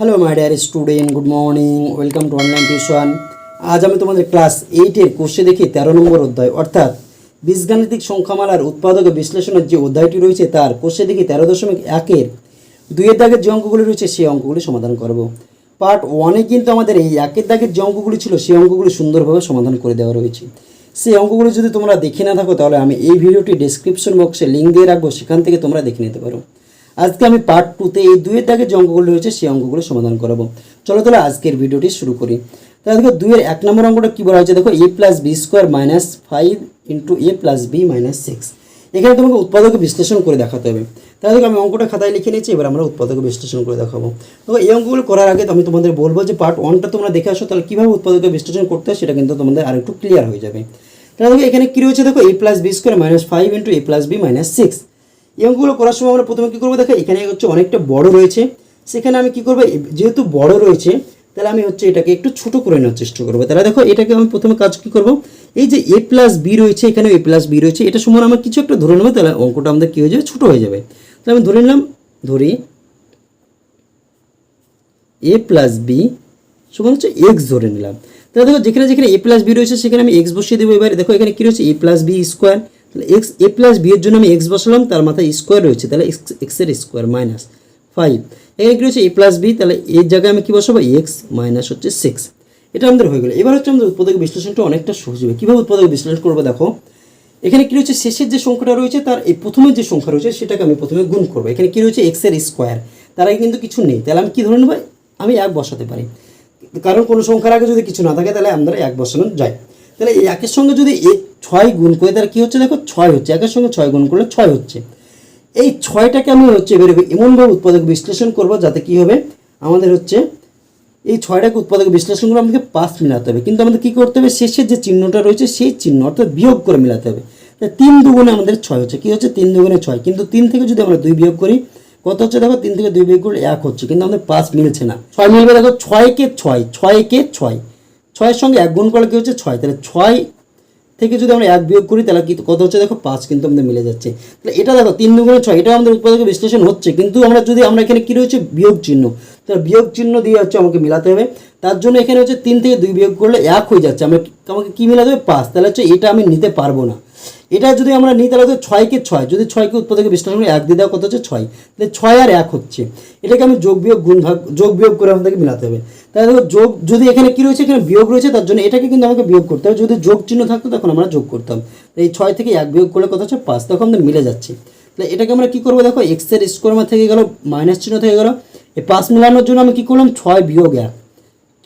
Hello my dear student good morning welcome to online tuition আজ আমি তোমাদের class এইটের কোর্সে দেখি তেরো নম্বর অধ্যায়। অর্থাৎ বীজগাণিতিক সংখ্যামালার উৎপাদক বিশ্লেষণের যে অধ্যায়টি রয়েছে, তার কোর্সে দেখি তেরো দশমিক একের দুইয়ের দাগের যে অঙ্কগুলি রয়েছে, সেই অঙ্কগুলি সমাধান করব। পার্ট ওয়ানে কিন্তু আমাদের এই একের দাগের যে অঙ্কগুলি ছিল, সেই অঙ্কগুলি সুন্দরভাবে সমাধান করে দেওয়া রয়েছে। সেই অঙ্কগুলি যদি তোমরা দেখে না থাকো, তাহলে আমি এই ভিডিওটি ডেসক্রিপশন বক্সে লিঙ্ক দিয়ে রাখব, সেখান থেকে তোমরা দেখে নিতে পারো। আজকে আমি পার্ট টুতে এই দুইয়ের দাগে যে অঙ্কগুলো রয়েছে সেই অঙ্কগুলো সমাধান করাবো। চলো তাহলে আজকের ভিডিওটি শুরু করি। তাহলে দেখো, দুইয়ের এক নম্বর অঙ্কটা কী বলা হয়েছে? দেখো A plus B square minus five into A plus B minus six এখানে তোমাকে উৎপাদক বিশ্লেষণ করে দেখাতে হবে। তাহলে দেখো, আমি অঙ্কটা খাতায় লিখে নিয়েছি, এবার আমরা উৎপাদক বিশ্লেষণ করে দেখাবো। দেখো, এই অঙ্কগুলো করার আগে আমি তোমাদের বলব যে পার্ট ওয়ানটা তোমরা দেখে আসো, তাহলে কীভাবে উৎপাদক বিশ্লেষণ করতে হয় সেটা কিন্তু তোমাদের আরেকটু ক্লিয়ার হয়ে যাবে। তাহলে দেখো, এখানে কী রয়েছে? দেখো A plus B square minus five into A plus B minus six অঙ্কগুলো করার সময় আমরা প্রথমে কী করব? দেখো, এখানে হচ্ছে অনেকটা বড় রয়েছে। সেখানে আমি কী করব? যেহেতু বড় রয়েছে, তাহলে আমি হচ্ছে এটাকে একটু ছোট করে নেওয়ার চেষ্টা করব। তাহলে দেখো, এটাকে আমি প্রথমে কাজ কী করব? এই যে এ প্লাস বি রয়েছে এখানে এ প্লাস বি রয়েছে, এটা সময় আমরা কিছু একটা ধরে নেব, তাহলে অঙ্কটা আমাদের কী হয়ে যাবে? ছোটো হয়ে যাবে। তাহলে আমি ধরে নিলাম, ধরি এ প্লাস বি সমান হচ্ছে এক্স ধরে নিলাম। তাহলে দেখো, যেখানে যেখানে এ প্লাস বি রয়েছে, সেখানে আমি এক্স বসিয়ে দেবো। এবার দেখো, এখানে কী রয়েছে? এ প্লাস বি স্কোয়ার তাহলে এক্স এ প্লাস বি এর জন্য আমি এক্স বসালাম, তার মাথায় স্কোয়ার রয়েছে, তাহলে এক্স এক্সের স্কোয়ার মাইনাস ফাইভ এখানে কী রয়েছে এ প্লাস বি তাহলে এর জায়গায় আমি কী বসাবো? এক্স মাইনাস হচ্ছে সিক্স এটা আমাদের হয়ে গেলো। এবার হচ্ছে আমাদের উৎপাদক বিশ্লেষণটা অনেকটা সহজ হবে। কীভাবে উৎপাদক বিশ্লেষণ করব দেখো? এখানে কী রয়েছে? শেষের যে সংখ্যাটা রয়েছে, তার এই প্রথমের যে সংখ্যা রয়েছে, সেটাকে আমি প্রথমে গুণ করব। এখানে কী রয়েছে? এক্সের স্কোয়ার তার আগে কিন্তু কিছু নেই। তাহলে আমি কী ধরে নেব? আমি এক বসাতে পারি। কারণ কোনো সংখ্যার আগে যদি কিছু না থাকে, তাহলে আমরা এক বসানো যায়। তাহলে একের সঙ্গে যদি ছয় গুণ করে তার কী হচ্ছে? দেখো, ছয় হচ্ছে, একের সঙ্গে ছয় গুণ করলে ছয় হচ্ছে। এই ছয়টাকে আমি হচ্ছে এবার এমনভাবে উৎপাদক বিশ্লেষণ করব যাতে কী হবে? আমাদের হচ্ছে এই ছয়টাকে উৎপাদক বিশ্লেষণ করে আমাদেরকে পাঁচ মিলাতে হবে। কিন্তু আমাদের কী করতে হবে? শেষের যে চিহ্নটা রয়েছে, সেই চিহ্ন অর্থাৎ বিয়োগ করে মিলাতে হবে। তাই তিন দুগুণে আমাদের ছয় হচ্ছে। কী হচ্ছে? তিন দুগুণে ছয়। কিন্তু তিন থেকে যদি আমরা দুই বিয়োগ করি, কত হচ্ছে? দেখো, তিন থেকে দুই বিয়োগ করলে এক হচ্ছে। কিন্তু আমাদের পাঁচ মিলছে না। ছয় মিলবে, দেখো, ছয়কে ছয় ছয়কে ছয়। ছয়ের সঙ্গে এক গুণ করলে কী হচ্ছে? ছয়। তাহলে ছয় থেকে যদি আমরা এক বিয়োগ করি, তাহলে কত হচ্ছে দেখো? পাঁচ কিন্তু আমাদের মিলে যাচ্ছে। তাহলে এটা দেখো, তিন দুগুণে ছয় এটা আমাদের উৎপাদক বিশ্লেষণ হচ্ছে। কিন্তু আমরা যদি, আমরা এখানে কী রয়েছে? বিয়োগ চিহ্ন। তাহলে বিয়োগ চিহ্ন দিয়ে হচ্ছে আমাকে মিলাতে হবে। তার জন্য এখানে হচ্ছে তিন থেকে দুই বিয়োগ করলে এক হয়ে যাচ্ছে। আমরা আমাকে কী মিলাতে হবে? পাঁচ। তাহলে হচ্ছে এটা আমি নিতে পারব না। এটা যদি আমরা নিই, তাহলে হচ্ছে ছয়কে ছয়। যদি ছয়কে উৎপাদকে বিশ্লেষণ করে, এক দিয়ে দেওয়া কত হচ্ছে? ছয়। তাহলে ছয় আর এক হচ্ছে। এটাকে আমি যোগ বিয়োগ গুণ ভাগ, যোগ বিয়োগ করে আমাদেরকে মিলাতে হবে। তাহলে দেখো যোগ, যদি এখানে কী রয়েছে? এখানে বিয়োগ রয়েছে, তার জন্য এটাকে কিন্তু আমাকে বিয়োগ করতে হবে। যদি যোগ চিহ্ন থাকতো, তখন আমরা যোগ করতাম। এই ছয় থেকে এক বিয়োগ করলে কথা হচ্ছে? পাঁচ। তখন আমাদের মিলে যাচ্ছে। তাহলে এটাকে আমরা কী করব? দেখো এক্সের স্কোয়ার আমার থেকে গেলো মাইনাস চিহ্ন থেকে গেলো। এই পাঁচ মিলানোর জন্য আমি কী করলাম? ছয় বিয়োগ এক।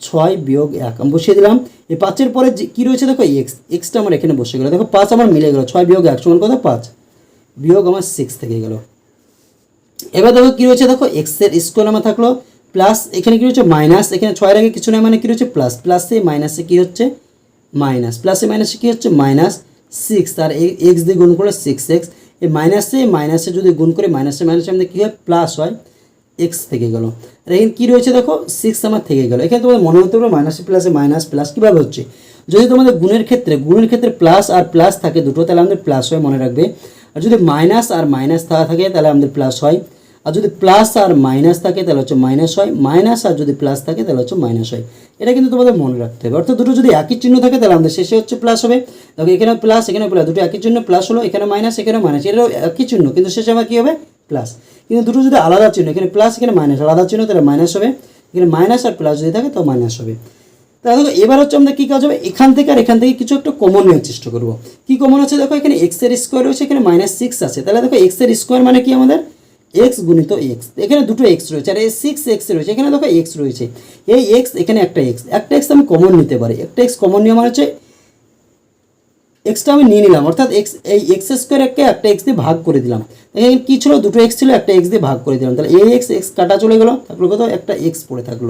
ছয় বিয়োগ এক। আমি বসিয়ে দিলাম। এই পাঁচের পরে যে কী রয়েছে? দেখো এক্স এক্সটা আমার এখানে বসে গেলো। দেখো, পাঁচ আমার মিলে গেলো। ছয় বিয়োগ এক সমান কত? পাঁচ। বিয়োগ আমার সিক্স থেকে গেল। এবার দেখো কী রয়েছে? দেখো এক্সের স্কোয়ার আমার থাকল। প্লাস এখানে কী রয়েছে মাইনাস এখানে ছয়ের আগে কিছু নয় মানে কী রয়েছে প্লাস প্লাসে মাইনাসে কী হচ্ছে? মাইনাস প্লাসে মাইনাসে কী হচ্ছে? মাইনাস সিক্স আর এক্স দিয়ে গুণ করলে সিক্স এক্স এই মাইনাসে মাইনাসে যদি গুণ করে মাইনাসে মাইনাসে আমাদের কী হয়? প্লাস হয় এক্স থেকে গেল। আর এখানে কী রয়েছে দেখো? সিক্স আমার থেকে গেল। এখানে তোমাদের মনে হতে পারে মাইনাসে প্লাসে মাইনাস প্লাস কীভাবে হচ্ছে? যদি তোমাদের গুণের ক্ষেত্রে গুণের ক্ষেত্রে প্লাস আর প্লাস থাকে দুটো, তাহলে আমাদের প্লাস হয় মনে রাখবে। আর যদি মাইনাস আর মাইনাস থাকা থাকে, তাহলে আমাদের প্লাস হয়। আর যদি প্লাস আর মাইনাস থাকে, তাহলে হচ্ছে মাইনাস হয়। মাইনাস আর যদি প্লাস থাকে, তাহলে হচ্ছে মাইনাস হয়। এটা কিন্তু তোমাদের মনে রাখতে হবে। অর্থাৎ দুটো যদি একই চিহ্ন থাকে, তাহলে আমাদের শেষে হচ্ছে প্লাস হবে। দেখো এখানে প্লাস এখানে প্লাস দুটো একই চিহ্ন প্লাস হলো এখানে মাইনাস এখানে মাইনাস এটাও একই চিহ্ন, কিন্তু শেষে আমার কী হবে? প্লাস কিন্তু দুটো যদি আলাদা চিহ্ন, এখানে প্লাস এখানে মাইনাস আলাদা চিহ্ন, তাহলে মাইনাস হবে। এখানে মাইনাস আর প্লাস যদি থাকে তো মাইনাস হবে। তাহলে দেখো, এবার হচ্ছে আমাদের কী কাজ হবে? এখান থেকে আর এখান থেকে কিছু একটা কমন নেওয়ার চেষ্টা করব। কী কমন আছে? দেখো, এখানে এক্সের স্কোয়ার রয়েছে, এখানে মাইনাস সিক্স আছে। তাহলে দেখো এক্সের স্কোয়ার মানে কি আমাদের? এক্স গুণিত এক্স এখানে দুটো এক্স রয়েছে, আর এই সিক্স এক্স রয়েছে, এখানে দেখো এক্স রয়েছে। এই এক্স এখানে একটা এক্স একটা এক্স আমি কমন নিতে পারি। একটা এক্স কমন নিয়ে আমার হচ্ছে এক্সটা আমি নিয়ে নিলাম, অর্থাৎ এক্স এই এক্স স্কোয়ারকে একটা এক্স দিয়ে ভাগ করে দিলাম। এখানে কী ছিল? দুটো এক্স ছিল, একটা এক্স দিয়ে ভাগ করে দিলাম। তাহলে এই এক্স এক্স কাটা চলে গেলো থাকল কত? একটা এক্স পড়ে থাকল।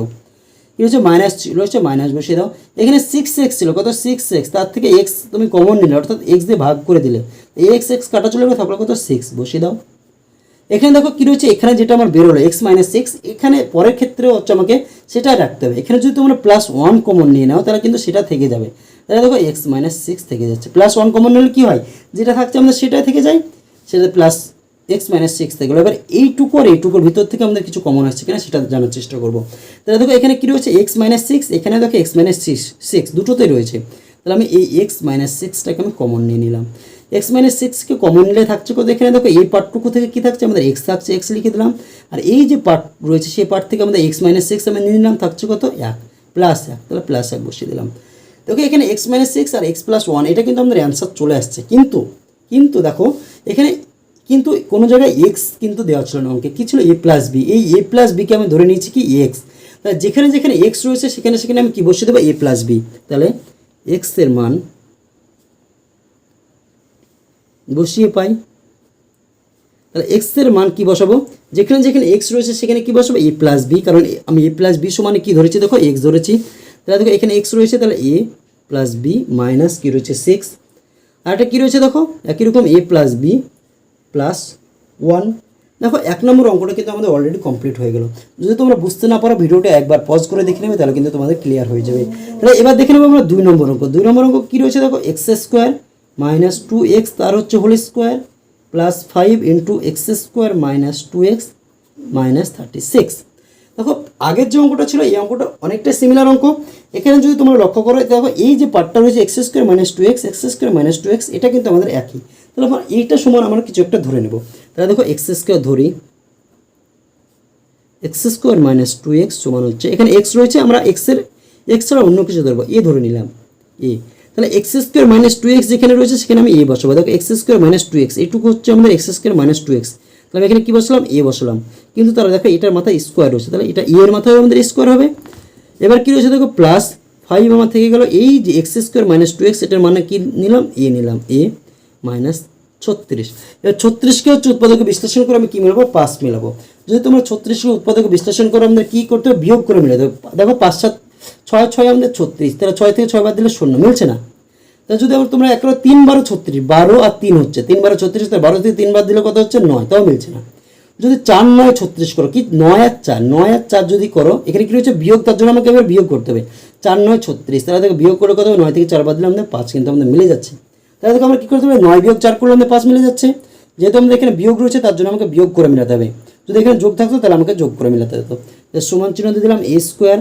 কী হচ্ছে মাইনাস ছিল হচ্ছে মাইনাস বসিয়ে দাও। এখানে সিক্স এক্স ছিল, কত? সিক্স এক্স তার থেকে এক্স তুমি কমন নিলে, অর্থাৎ এক্স দিয়ে ভাগ করে দিলে। এই এক্স এক্স কাটা চলে গেলো থাকল কত? সিক্স বসিয়ে দাও। এখানে দেখো কী রয়েছে? এখানে যেটা আমার বেরোলো এক্স মাইনাস সিক্স এখানে পরের ক্ষেত্রে হচ্ছে আমাকে সেটা রাখতে হবে। এখানে যদি তোমরা প্লাস ওয়ান কমন নিয়ে নাও, তাহলে কিন্তু সেটা থেকে যাবে। তাহলে দেখো এক্স মাইনাস সিক্স থেকে যাচ্ছে। প্লাস ওয়ান কমন নিলে কী হয়? যেটা থাকছে আমাদের সেটাই থেকে যায়। সেটা প্লাস এক্স মাইনাস সিক্স থেকে গেলো। এবার এইটুকু আর এইটুকুর ভিতর থেকে আমাদের কিছু কমন আসছে কিনা সেটা জানার চেষ্টা করব। তাহলে দেখো এখানে কী রয়েছে? এক্স মাইনাস সিক্স এখানে দেখো এক্স মাইনাস সিক্স সিক্স দুটোতেই রয়েছে। তাহলে আমি এই এক্স মাইনাস সিক্সটাকে আমি কমন নিয়ে নিলাম। এক্স মাইনাস সিক্সকে কমন নিলে থাকছে কত এখানে দেখো এই পার্টটুকু থেকে কী থাকছে? আমাদের এক্স থাকছে এক্স লিখে দিলাম। আর এই যে পার্ট রয়েছে, সেই পার্ট থেকে আমাদের এক্স মাইনাস সিক্স আমি নিয়ে নিলাম, থাকছে কত? এক প্লাস এক। তাহলে প্লাস এক বসিয়ে দিলাম। দেখো এখানে এক্স মাইনাস সিক্স আর এক্স প্লাস ওয়ান এটা কিন্তু আমাদের অ্যান্সার চলে আসছে। কিন্তু কিন্তু দেখো, এখানে কিন্তু কোনো জায়গায় এক্স কিন্তু দেওয়া ছিল না অঙ্কে। কী ছিল? এ প্লাস বি এই এ প্লাস বিকে আমি ধরে নিয়েছি কি? এক্স তাহলে যেখানে যেখানে এক্স রয়েছে, সেখানে সেখানে আমি কী বসিয়ে দেবো? এ প্লাস বি তাহলে এক্সের মান বসিয়ে পাই। তাহলে এক্সের মান কি বসাবো? যেখানে যেখানে এক্স রয়েছে সেখানে কি বসাবো? এ প্লাস বি কারণ আমি এ প্লাস বি সমানে কি ধরেছি? দেখো এক্স ধরেছি। তাহলে দেখো, এখানে এক্স রয়েছে, তাহলে এ প্লাস বি মাইনাস কী রয়েছে? সিক্স আর একটা কী রয়েছে দেখো? একই রকম A plus B plus one দেখো, এক নম্বর অঙ্কটা কিন্তু আমাদের অলরেডি কমপ্লিট হয়ে গেল। যদি তোমরা বুঝতে না পারো, ভিডিওটা একবার পজ করে দেখে নেবে, তাহলে কিন্তু তোমাদের ক্লিয়ার হয়ে যাবে। তাহলে এবার দেখে নেব আমরা দুই নম্বর অঙ্ক। দুই নম্বর অঙ্ক কী রয়েছে দেখো? X square minus two X তার হচ্ছে whole square, plus five into X square minus two X minus thirty six. দেখো, আগের যে অঙ্কটা ছিল, এই অঙ্কটা অনেকটা সিমিলার অঙ্ক। এখানে যদি তোমরা লক্ষ্য করো, দেখো, এই যে পার্টটা রয়েছে X square minus two X X square minus two X, এটা কিন্তু আমাদের একই। তাহলে আমরা এইটা সমান আমরা কিছু একটা ধরে নেব। তাহলে দেখো, এক্স স্কোয়ার ধরি, X square minus two X সমান হচ্ছে, এখানে এক্স রয়েছে, আমরা এক্সের এক্স ছাড়া অন্য কিছু ধরবো। এ ধরে নিলাম, এ। তাহলে X square minus two X যেখানে রয়েছে, সেখানে আমি এ বসাবো। দেখো X square minus two X এটুকু হচ্ছে আমাদের X square minus two X তাহলে আমি এখানে কী বসলাম? এ বসলাম। কিন্তু তাহলে দেখো, এটার মাথায় স্কোয়ার রয়েছে। তাহলে এটা এ এর মাথায় আমাদের স্কোয়ার হবে। এবার কী রয়েছে দেখো প্লাস ফাইভ আমার থেকে গেল, এই যে X square minus two X এটার মানে কী নিলাম? এ নিলাম। এ মাইনাস ছত্রিশ। এবার ছত্রিশকে হচ্ছে উৎপাদকে বিশ্লেষণ করে আমি কী মেলাবো? পাঁচ মেলাবো। যদি তোমরা ছত্রিশকে উৎপাদকে বিশ্লেষণ করে আমাদের কী করতে হবে? বিয়োগ করে মিলে দেবো দেখো, পাঁচ সাত ছয় ছয় আমাদের ছত্রিশ, তাহলে ছয় থেকে ছয় বাদ দিলে শূন্য, মিলছে না। তা যদি আবার তোমরা একবার তিন বারো ছত্রিশ, বারো আর তিন হচ্ছে, তিন বারো ছত্রিশ, তাহলে বারো থেকে তিন বাদ দিলে কত হচ্ছে? নয়, তাও মিলছে না। যদি চার নয় ছত্রিশ করো, কি নয় আর চার, নয় আর চার যদি করো, এখানে কি রয়েছে? বিয়োগ, তার জন্য আমাকে এবার বিয়োগ করতে হবে। চার নয় ছত্রিশ, তাহলে দেখো বিয়োগ করে কত হবে? নয় থেকে চার বাদ দিলে আমাদের পাঁচ, কিন্তু আমাদের মিলে যাচ্ছে। তাহলে দেখো আমরা কী করতে হবে? নয় বিয়োগ চার করলে আমাদের পাঁচ মিলে যাচ্ছে। যেহেতু আমাদের এখানে বিয়োগ রয়েছে, তার জন্য আমাকে বিয়োগ করে মেলাতে হবে। যদি এখানে যোগ থাকতো, তাহলে আমাকে যোগ করে মেলাতে হতো। সমান চিহ্ন দিয়ে দিলাম এ স্কোয়ার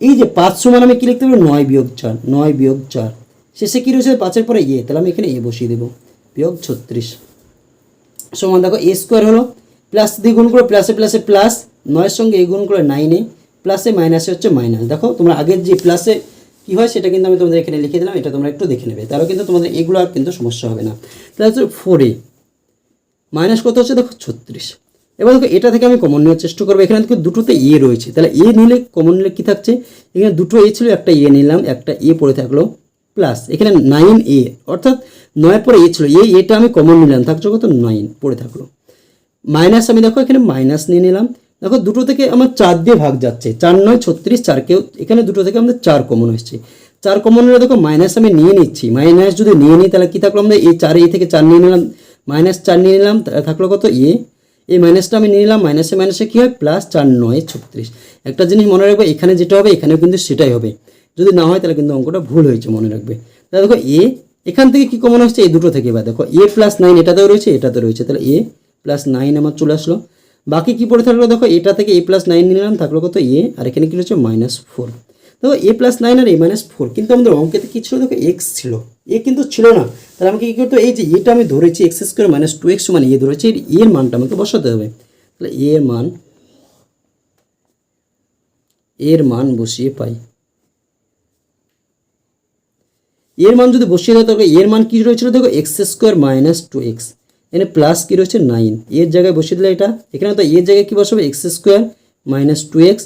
এই যে পাঁচ সমান আমি কী লিখতে পারব নয় বিয়োগ চার, নয় বিয়োগ চার। শেষে কী রয়েছে? পাঁচের পরে ইয়ে তাহলে আমি এখানে এ বসিয়ে দেবো। বিয়োগ ছত্রিশ। সমান দেখো, এ স্কোয়ার হলো প্লাস দিয়ে গুণ করে, প্লাসে প্লাসে প্লাস, নয়ের সঙ্গে এ গুণ করে নাইনে প্লাসে মাইনাসে হচ্ছে মাইনাস। দেখো, তোমরা আগের যে প্লাসে কী হয়, সেটা কিন্তু আমি তোমাদের এখানে লিখে দিলাম, এটা তোমরা একটু দেখে নেবে। তাহলে কিন্তু তোমাদের এগুলো আর কিন্তু সমস্যা হবে না। হচ্ছে ফোর এ মাইনাস কত হচ্ছে? দেখো, ছত্রিশ। এবার দেখো, এটা থেকে আমি কমন নেওয়ার চেষ্টা করব। এখানে দেখো, দুটোতে এ রয়েছে। তাহলে এ নিলে কমন নিলে কী থাকছে? এখানে দুটো এ ছিল, একটা এ নিলাম, একটা এ পড়ে থাকল প্লাস এখানে নাইন এ অর্থাৎ নয়ের পরে এ ছিল। এ এটা আমি কমন নিলাম, থাকছে কত? নাইন পড়ে থাকল। মাইনাস আমি দেখো, এখানে মাইনাস নিয়ে নিলাম। দেখো, দুটো থেকে আমার চার দিয়ে ভাগ যাচ্ছে। চার নয়, ছত্রিশ চারকেও এখানে দুটো থেকে আমাদের চার কমন হচ্ছে চার কমন নিলে দেখো মাইনাস আমি নিয়ে নিচ্ছি। মাইনাস যদি নিয়ে নিই, তাহলে কী থাকল আমাদের? এই চার এ থেকে চার নিয়ে নিলাম। মাইনাস চার নিয়ে নিলাম থাকল কত? এ এই মাইনাসটা আমি নিয়ে নিলাম মাইনাসে মাইনাসে কী হয়? প্লাস চার নয় ছত্রিশ। একটা জিনিস মনে রাখবে, এখানে যেটা হবে, এখানেও কিন্তু সেটাই হবে। যদি না হয়, তাহলে কিন্তু অঙ্কটা ভুল হয়েছে মনে রাখবে। তাহলে দেখো এ এখান থেকে কী কমন হচ্ছে এই দুটো থেকে বা দেখো। এ প্লাস নাইন এটাতেও রয়েছে এটাতেও রয়েছে। তাহলে এ প্লাস নাইন আমার চলে আসলো। বাকি কী পড়ে থাকল? দেখো, এটা থেকে এ প্লাস নাইন নিলাম, থাকল কত এ আর এখানে কী রয়েছে? মাইনাস ফোর দেখো এ প্লাস নাইন আর এ মাইনাস ফোর কিন্তু আমাদের অঙ্কেতে কী ছিল? দেখো এক্স ছিল। এ কিন্তু ছিল না। তাহলে আমাকে কী করতে? এই যে এটা আমি ধরেছি X square minus two X মানে এ ধরেছি, এর এর মানটা আমাকে বসাতে হবে। তাহলে এর মান এর মান বসিয়ে পাই। এর মান যদি বসিয়ে দেয় তবে এর মান কী রয়েছিল দেখো? X square minus two X এখানে প্লাস কী রয়েছে? নাইন এর জায়গায় বসিয়ে দিলে এটা। এখানে তো এর জায়গায় কী বসাবে? X square minus two X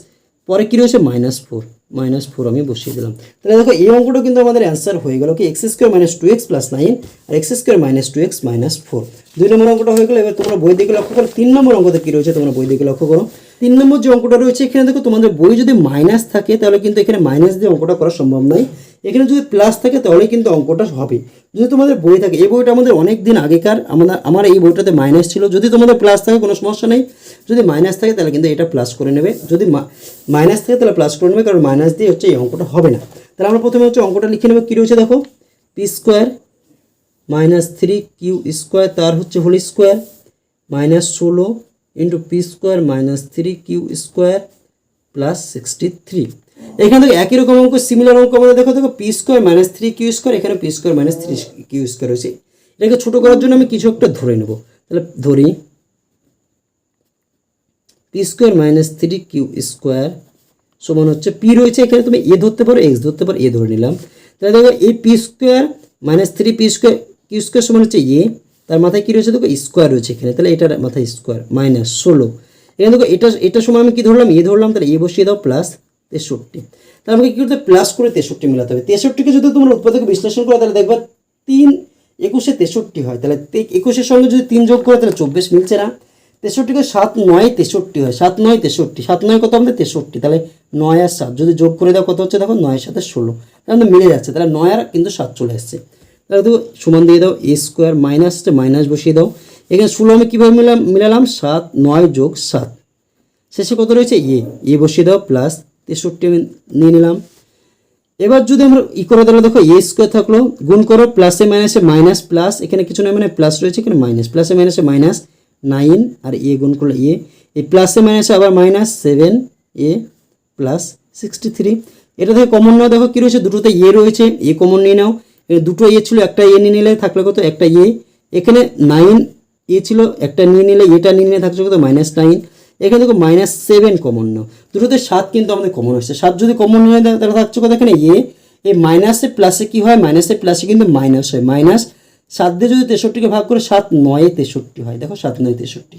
পরে কী রয়েছে? মাইনাস ফোর মাইনাস ফোর আমি বসিয়ে দিলাম। তাহলে দেখো এই অঙ্কটা কিন্তু আমাদের অ্যান্সার হয়ে গেল কি? X square minus two X plus nine আর X square minus two X minus four দুই নম্বর অঙ্কটা হয়ে গেলো, এবার তোমরা বই দিকে লক্ষ্য করো। তিন নম্বর অঙ্কতে কী রয়েছে তোমরা বই দিকে লক্ষ্য করো। তিন নম্বর যে অঙ্কটা রয়েছে, এখানে দেখো তোমাদের বই যদি মাইনাস থাকে, তাহলে কিন্তু এখানে মাইনাস দিয়ে অঙ্কটা করা সম্ভব নয়। এখানে যদি প্লাস থাকে তাহলে কিন্তু অঙ্কটা হবে। যদি তোমাদের বই থাকে, এই বইটা আমাদের অনেক দিন আগেকার, আমাদের, আমার এই বইটাতে মাইনাস ছিল। যদি তোমাদের প্লাস থাকে, কোনো সমস্যা নেই। যদি মাইনাস থাকে, তাহলে কিন্তু এটা প্লাস করে নেবে। যদি মাইনাস থাকে, তাহলে প্লাস করে নেবে, কারণ মাইনাস দিয়ে হচ্ছে এই অঙ্কটা হবে না। তাহলে আমরা প্রথমে হচ্ছে অঙ্কটা লিখে নেবে। কী রয়েছে দেখো? P square minus three Q square তার হচ্ছে হোল স্কোয়ার মাইনাস ষোলো into P square minus three Q square plus sixty three এখানে দেখো একই রকম অঙ্ক সিমিলার অঙ্ক আমাদের দেখো দেখো P square minus three Q square এখানে P square minus three Q square রয়েছে। এটাকে ছোটো করার জন্য আমি কিছু একটা ধরে নেব। তাহলে ধরি P square minus three Q square সমান হচ্ছে পি রয়েছে, এখানে তুমি এ ধরতে পারো এক্স ধরতে পারো এ ধরে নিলাম। তাহলে দেখো, এই P square minus three P square Q square সমান হচ্ছে এ তার মাথায় কী রয়েছে, দেখো স্কোয়ার রয়েছে এখানে। তাহলে এটার মাথায় স্কোয়ার মাইনাস ষোলো। এখানে দেখো, এটা এটা সময় আমি কী ধরলাম এ ধরলাম, তাহলে এ বসিয়ে দাও প্লাস তেষট্টি। তাহলে আমাকে কী করতে প্লাস করে তেষট্টি মেলাতে হবে। তেষট্টিকে যদি তোমরা উৎপাদকে বিশ্লেষণ করো, তাহলে দেখবা তিন একুশে তেষট্টি হয়। তাহলে একুশের সঙ্গে যদি তিন যোগ করে, তাহলে চব্বিশ মিলছে না। তেষট্টিকে সাত নয় তেষট্টি হয়। সাত নয় তেষট্টি। সাত নয় কত আমাদের তেষট্টি। তাহলে নয় আর সাত। যদি যোগ করে দাও, কত হচ্ছে? দেখো নয়ের সাথে ষোলো। তাহলে আমাদের মিলে যাচ্ছে। তাহলে নয় আর কিন্তু সাত চলে আসছে। তাহলে দেখো, সমান দিয়ে দাও এ স্কোয়ার মাইনাসটা মাইনাস বসিয়ে দাও। এখানে ষোলো আমি কীভাবে মিলাম মিলালাম? সাত নয় যোগ সাত। শেষে কত রয়েছে? এ এ বসিয়ে দাও প্লাস তেষট্টি আমি নিয়ে নিলাম। এবার যদি আমরা ই করে তাহলে দেখো এ স্কোয়ার থাকল, গুণ করো প্লাসে মাইনাসে মাইনাস প্লাস এখানে কিছু নয় মানে প্লাস রয়েছে, এখানে মাইনাস প্লাসে মাইনাসে মাইনাস নাইন আর এ গুণ করল এ এই প্লাসে মাইনাসে আবার minus seven A plus sixty three এটা থেকে কমন নাও দেখো কী রয়েছে, দুটোতে এ রয়েছে এ কমন নিয়ে নাও। দুটো এ ছিল, একটা এ নিয়ে নিলে থাকলে কত, একটা এ এখানে নাইন এ ছিল, একটা নিয়ে নিলে, এটা নিয়ে নিলে থাকছে কত মাইনাস নাইন এখানে দেখো মাইনাস সেভেন কমন নাও। দুটোতে সাত কিন্তু আমাদের কমন হচ্ছে সাত যদি কমন নিয়ে তাহলে থাকছে কত এখানে? এ। এই মাইনাসে প্লাসে কি হয়? মাইনাসে প্লাসে কিন্তু মাইনাস হয়। মাইনাস সাত দিয়ে যদি তেষট্টিকে ভাগ করে সাত, নয়ে তেষট্টি হয়। দেখো সাত, নয়, তেষট্টি।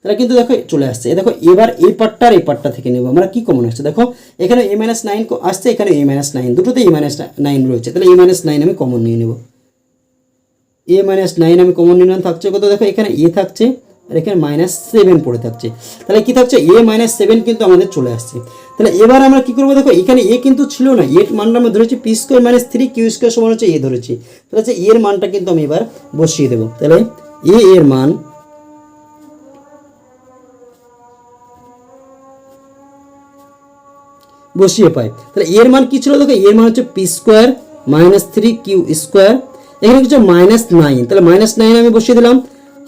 তাহলে কিন্তু দেখো, চলে আসছে। দেখো, এবার এই পার্টটা আর এই পার্টটা থেকে নেব। আমরা কি কমন আসছে? দেখো, এখানে এ মাইনাস নাইন আসছে, এখানে এ মাইনাস নাইন দুটোতে এ মাইনাস নাইন রয়েছে। তাহলে এ মাইনাস নাইন আমি কমন নিয়ে নেব। এ মাইনাস নাইন আমি কমন নিলাম। থাকছে কত? দেখো, এখানে এ থাকছে। আর এখানে মাইনাস সেভেন পড়ে থাকছে। তাহলে কি থাকছে? এ মাইনাস সেভেন কিন্তু আমাদের চলে আসছে। তাহলে এবার আমরা কি করব? দেখো, এখানে এ কিন্তু ছিল না। এর মানটা আমরা ধরেছি P square minus three Q square সমান হচ্ছে এ ধরেছি। তাহলে হচ্ছে এর মানটা কিন্তু আমি এবার বসিয়ে দেবো। তাহলে এ এর মান বসিয়ে পাই। তাহলে এর মান কি ছিল? দেখো এর মান হচ্ছে P square minus three Q square এখানে কিছু মাইনাস নাইন তাহলে মাইনাস নাইন আমি বসিয়ে দিলাম।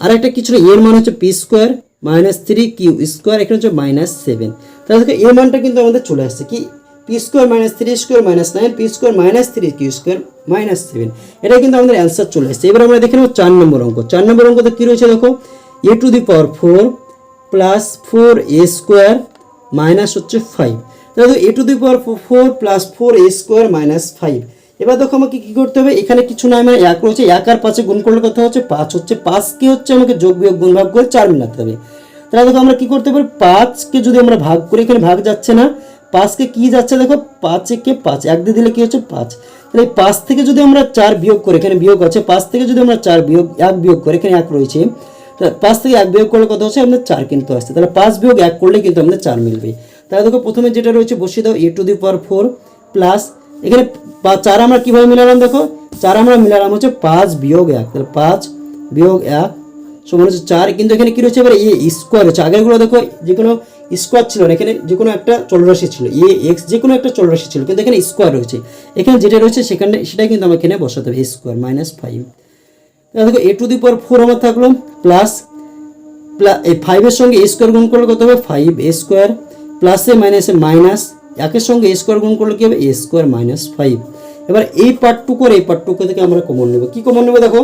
আর একটা কি ছিল? এর মান হচ্ছে P square minus three Q square এখানে হচ্ছে মাইনাস সেভেন তাহলে দেখো, এর মানটা কিন্তু আমাদের চলে আসছে কি? P square minus three square minus nine P square minus three Q square minus seven এটা কিন্তু আমাদের অ্যান্সার চলে আসছে। এবার আমরা দেখে নেব চার নম্বর অঙ্ক। চার নম্বর অঙ্কতে কী রয়েছে দেখো? A to the power four plus four A square minus হচ্ছে ফাইভ তাহলে A to the power four plus four A square minus five এবার দেখো আমাকে কি করতে হবে? এখানে কিছু না মানে এক রয়েছে এক আর পাঁচে গুণ করলে কথা হচ্ছে? পাঁচ হচ্ছে পাঁচ কি হচ্ছে আমাকে যোগ বিয়োগ গুণ ভাগ করে চার মিলাতে হবে। তাহলে দেখো আমরা কি করতে পারি? পাঁচকে যদি আমরা ভাগ করি এখানে ভাগ যাচ্ছে না পাঁচকে কি যাচ্ছে দেখো? পাঁচে কে পাঁচ, এক দিয়ে দিলে কি হচ্ছে? পাঁচ। তাহলে পাঁচ থেকে যদি আমরা চার বিয়োগ করি এখানে বিয়োগ আছে, পাঁচ থেকে যদি আমরা চার বিয়োগ, এক বিয়োগ করি এখানে এক রয়েছে পাঁচ থেকে এক বিয়োগ করলে কত হচ্ছে? আমাদের চার কিন্তু আসছে। তাহলে পাঁচ বিয়োগ এক করলে কিন্তু আমাদের চার মিলবে। তাহলে দেখো প্রথমে যেটা রয়েছে, বসিয়ে দাও, A to the power four plus এখানে চার আমরা কীভাবে মিলালাম দেখো? চার আমরা মিলালাম হচ্ছে পাঁচ বিয়োগ এক। তাহলে পাঁচ বিয়োগ এক সমান হচ্ছে চার। কিন্তু এখানে কী রয়েছে? এবার এ স্কোয়ার হচ্ছে আগেরগুলো দেখো যে কোনো স্কোয়ার ছিল না। এখানে যে কোনো একটা চলরাশি ছিল। এ, এক্স যে কোনো একটা চলরাশি ছিল। কিন্তু এখানে স্কোয়ার রয়েছে। এখানে যেটা রয়েছে সেখানে সেটাই কিন্তু আমাকে এখানে বসাতে হবে। Square minus five. তাহলে দেখো, A to the power four আমার থাকল, প্লাস প্লাস এই ফাইভের সঙ্গে স্কোয়ার গুণ করলে কত হবে? ফাইভ এ স্কোয়ার, প্লাসে মাইনাসে মাইনাস একের সঙ্গে স্কোয়ার গুণ করলে কী হবে? স্কোয়ার মাইনাস ফাইভ এবার এই পার্টটুকু আর এই পার্টটুকু থেকে আমরা কমন নেব। কি কমন নেব দেখো?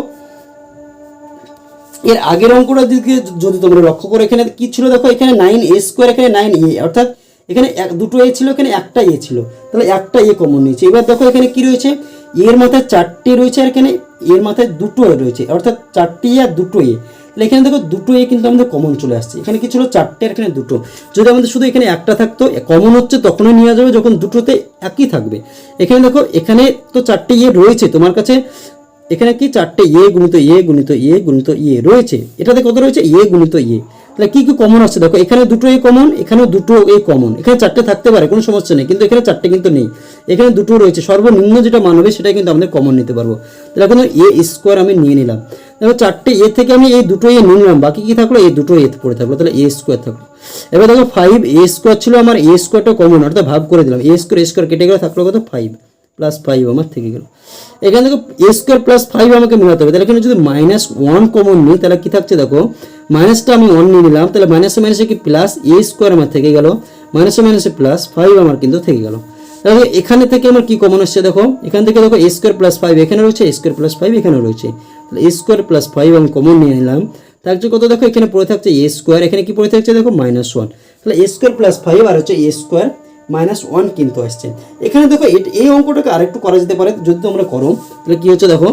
এর আগের অঙ্কটার দিকে যদি তোমরা লক্ষ্য করো, এখানে কি ছিল দেখো? এখানে নাইন এ স্কোয়ার এখানে নাইন এ অর্থাৎ এখানে এক, দুটো এ ছিল, এখানে একটা এ ছিল। তাহলে একটা এ কমন নিয়েছে। এবার দেখো এখানে কি রয়েছে? এর মাথায় চারটে রয়েছে আর এখানে এর মাথায় দুটো রয়েছে। অর্থাৎ চারটি আর দুটো এ এখানে দেখো দুটো এ কিন্তু আমাদের কমন চলে আসছে। এখানে কি ছিল? চারটে আর এখানে দুটো। যদি আমাদের শুধু এখানে একটা থাকতো কমন হচ্ছে তখনই নেওয়া যাবে যখন দুটোতে একই থাকবে। এখানে দেখো, এখানে তো চারটে ইয়ে রয়েছে। তোমার কাছে এখানে কি? চারটে এ গুণিত এ গুণিত এ গুণিত এ রয়েছে। এটাতে কত রয়েছে? এ গুণিত এ তাহলে কি কি কমন আছে দেখো, এখানে দুটো এ কমন এখানে দুটো এ কমন এখানে চারটে থাকতে পারে, কোনো সমস্যা নেই। কিন্তু এখানে চারটে কিন্তু নেই। এখানে দুটো রয়েছে। সর্বনিম্ন যেটা মান হবে সেটা কিন্তু আমাদের কমন নিতে পারব। তাহলে এখন এ স্কোয়ার আমি নিয়ে নিলাম। দেখো চারটে এ থেকে আমি এই দুটো এ নিলাম, বাকি কি থাকল? এই দুটো এ পড়ে থাকল, তাহলে এ স্কোয়ার থাকল। এবার দেখো ফাইভ এ স্কোয়ার ছিল আমার এ স্কোয়ারটা কমন অর্থাৎ ভাগ করে দিলাম। এ স্কোয়ার এ স্কোয়ার কেটে গেলে থাকল কত? ফাইভ প্লাস ফাইভ আমার থেকে গেল। এখানে দেখো এ স্কোয়ার প্লাস ফাইভ আমাকে মেলাতে হবে। তাহলে এখানে যদি মাইনাস ওয়ান কমন নিই, তাহলে কি থাকছে দেখো? মাইনাসটা আমি ওয়ান নিয়ে নিলাম, তাহলে মাইনাসে মাইনাসে কি? প্লাস এ স্কোয়ার আমার থেকে গেল। মাইনাসে মাইনাসে প্লাস ফাইভ আমার কিন্তু থেকে গেল। তাহলে এখানে থেকে আমার কি কমন আসছে দেখো? এখান থেকে দেখো এ স্কোয়ার প্লাস ফাইভ এখানে রয়েছে এ স্কোয়ার প্লাস ফাইভ এখানে রয়েছে। স্কোয়ার প্লাস ফাইভ আমি কমন নিয়ে নিলাম। তার কত দেখো, এখানে পড়ে থাকছে এ স্কোয়ার এখানে কি পড়ে থাকছে দেখো মাইনাস ওয়ান তাহলে স্কোয়ার প্লাস ফাইভ আর হচ্ছে এ স্কোয়ার মাইনাস ওয়ান কিন্তু আসছে। এখানে দেখো এই অঙ্কটাকে আরেকটু করা যেতে পারে, যদি তোমরা করো, তাহলে কি হচ্ছে দেখো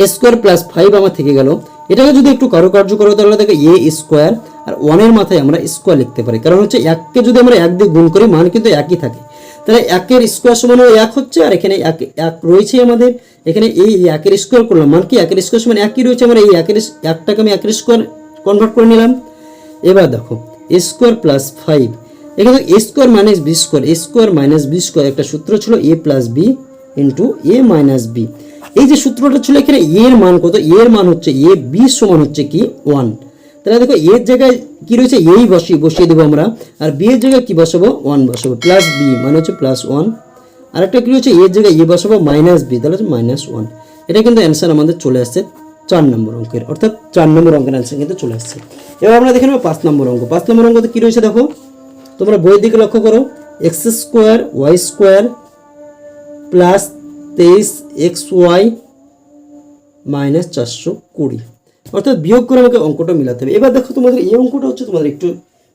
এ স্কোয়ার প্লাস ফাইভ আমার থেকে গেল। এটাকে যদি একটু কারুকার্য করো, তাহলে দেখো এ স্কোয়ার আর ওয়ানের মাথায় আমরা স্কোয়ার লিখতে পারি। কারণ হচ্ছে এককে যদি আমরা এক দিয়ে গুণ করি, মান কিন্তু একই থাকে। তাহলে একের স্কোয়ার সমান এক হচ্ছে, আর এখানে এক এক রয়েছে আমাদের। এখানে এই একের স্কোয়ার করলাম। মান কি? একের স্কোয়ার সমান একই রয়েছে। আমরা এই একের একটাকে আমি একের স্কোয়ার কনভার্ট করে নিলাম। এবার দেখো স্কোয়ার প্লাস ফাইভ এখানে A square minus B square square minus B square একটা সূত্র ছিল A plus B into A minus B এই যে সূত্রটা ছিল এখানে এর মান কত? এর মান হচ্ছে এ বি সমান হচ্ছে কি? ওয়ান তাহলে দেখো এর জায়গায় কি রয়েছে? এই বসিয়ে বসিয়ে দেবো আমরা। আর বি এর জায়গায় কি বসাবো? ওয়ান বসাবো। প্লাস বি মানে হচ্ছে প্লাস ওয়ান আরেকটা কি রয়েছে? এর জায়গায় এ বসাবো মাইনাস বি তাহলে হচ্ছে মাইনাস ওয়ান এটা কিন্তু অ্যান্সার আমাদের চলে আসছে চার নম্বর অঙ্কের। অর্থাৎ চার নম্বর অঙ্কের অ্যান্সার কিন্তু চলে আসছে। এবার আমরা দেখে নেব পাঁচ নম্বর অঙ্ক। পাঁচ নম্বর অঙ্কতে কী রয়েছে দেখো? তোমরা বইয়ের দিকে লক্ষ্য করো। X square Y square plus তেইশ এক্স ওয়াই মাইনাস চারশো কুড়ি। অর্থাৎ বিয়োগ করে আমাকে অঙ্কটা মিলাতে হবে। এবার দেখো তোমাদের এই অঙ্কটা হচ্ছে তোমাদের একটু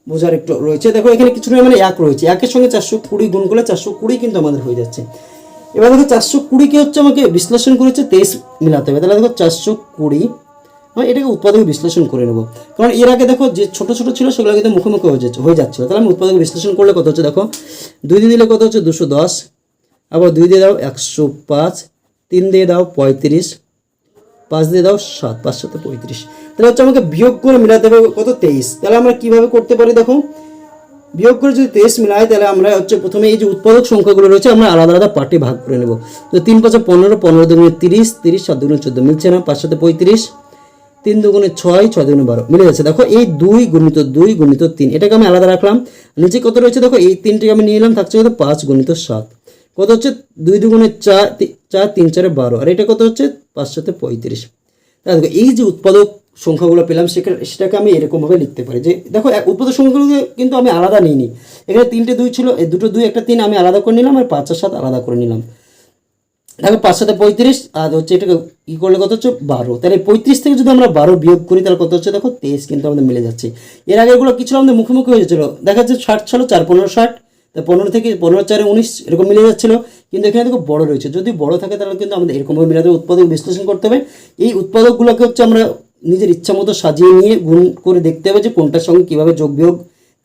বোঝার একটু রয়েছে। দেখো, এখানে কিছু নয় মানে এক রয়েছে। একের সঙ্গে চারশো কুড়ি গুণ করলে চারশো কুড়ি কিন্তু আমাদের হয়ে যাচ্ছে। এবার দেখো, চারশো কুড়িকে হচ্ছে আমাকে বিশ্লেষণ করেছে তেইশ মিলাতে হবে। তাহলে দেখো, চারশো কুড়ি, আমি এটাকে উৎপাদক বিশ্লেষণ করে নেব। কারণ এর আগে দেখো, যে ছোটো ছোটো ছিল, সেগুলো কিন্তু মুখোমুখি হয়ে যাচ্ছে হয়ে যাচ্ছিল। তাহলে আমি উৎপাদক বিশ্লেষণ করলে কত হচ্ছে দেখো? দুই দিয়ে দিলে কত হচ্ছে? দুশো দশ। আবার দুই দিয়ে দাও একশো পাঁচ। তিন দিয়ে দাও পঁয়ত্রিশ। পাঁচ দিয়ে দাও সাত, পাঁচ সাথে পঁয়ত্রিশ। তাহলে হচ্ছে আমাকে বিয়োগ করে মিলাতে হবে কত তেইশ? তাহলে আমরা কীভাবে করতে পারি দেখো? বিয়োগ করে যদি তেইশ মিলাই তাহলে আমরা হচ্ছে প্রথমে এই যে উৎপাদক সংখ্যাগুলো রয়েছে, আমরা আলাদা আলাদা পার্টে ভাগ করে নেব। তো তিন পাঁচে পনেরো পনেরো দুগুণে তিরিশ তিরিশ সাত দুগুণে চোদ্দ, মিলছে না, পাঁচ সাথে পঁয়ত্রিশ। তিন দুগুণে ছয় ছয় দুগুণে বারো, মিলে যাচ্ছে। দেখো, এই দুই গুণিত দুই গুণিত তিন, এটাকে আমি আলাদা রাখলাম। নিচে কত রয়েছে দেখো, এই তিনটিকে আমি নিয়ে নিলাম, থাকছে কত পাঁচ গুণিত সাত। কত হচ্ছে? দুই দুগুণে চার চার, তিন, চারে বারো। আর এটা কত হচ্ছে? পাঁচ সাথে পঁয়ত্রিশ দেখো, এই যে উৎপাদক সংখ্যাগুলো পেলাম, সেখানে, সেটাকে আমি এরকমভাবে লিখতে পারি যে, দেখো উৎপাদক সংখ্যাগুলো কিন্তু আমি আলাদা নিইনি। এখানে তিনটে দুই ছিল, এই দুটো দুই, একটা তিন, আমি আলাদা করে নিলাম, আর পাঁচ আর সাত আলাদা করে নিলাম। দেখো পাঁচ সাথে পঁয়ত্রিশ, আর হচ্ছে এটাকে ই করলে কত হচ্ছে? বারো। তাহলে পঁয়ত্রিশ থেকে যদি আমরা বারো বিয়োগ করি, তাহলে কত হচ্ছে? দেখো, তেইশ কিন্তু আমাদের মিলে যাচ্ছে। এর আগেগুলো কি ছিল? আমাদের মুখোমুখি হয়ে যাচ্ছিল দেখা যাচ্ছে ষাট ছিল, চার পনেরো ষাট। তা পনেরো থেকে পনেরো চারে উনিশ এরকম মিলে যাচ্ছিল। কিন্তু এখানে দেখো বড় রয়েছে। যদি বড় থাকে তাহলে কিন্তু আমাদের এরকমভাবে মিলাতে উৎপাদক বিশ্লেষণ করতে হবে। এই উৎপাদকগুলোকে হচ্ছে আমরা নিজের ইচ্ছা মতো সাজিয়ে নিয়ে গুণ করে দেখতে হবে যে কোনটার সঙ্গে কীভাবে যোগ বিয়োগ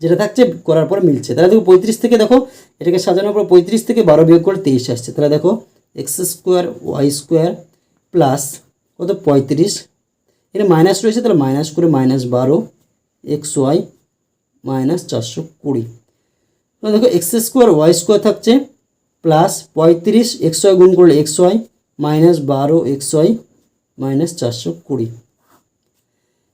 যেটা থাকছে করার পর মিলছে। তাহলে দেখো পঁয়ত্রিশ থেকে দেখো, এটাকে সাজানোর পর পঁয়ত্রিশ থেকে বারো বিয়োগ করে তেইশ আসছে। তাহলে দেখো X square, Y square plus কত? পঁয়ত্রিশ। এটা মাইনাস রয়েছে, তাহলে মাইনাস করে মাইনাস বারো, এক্স ওয়াই, মাইনাস চারশো কুড়ি। তো দেখো এক্স স্কোয়ার ওয়াই স্কোয়ার থাকছে প্লাস পঁয়ত্রিশ এক্স ওয়াই গুণ করলে এক্স ওয়াই মাইনাস বারো এক্স ওয়াই মাইনাস চারশো কুড়ি।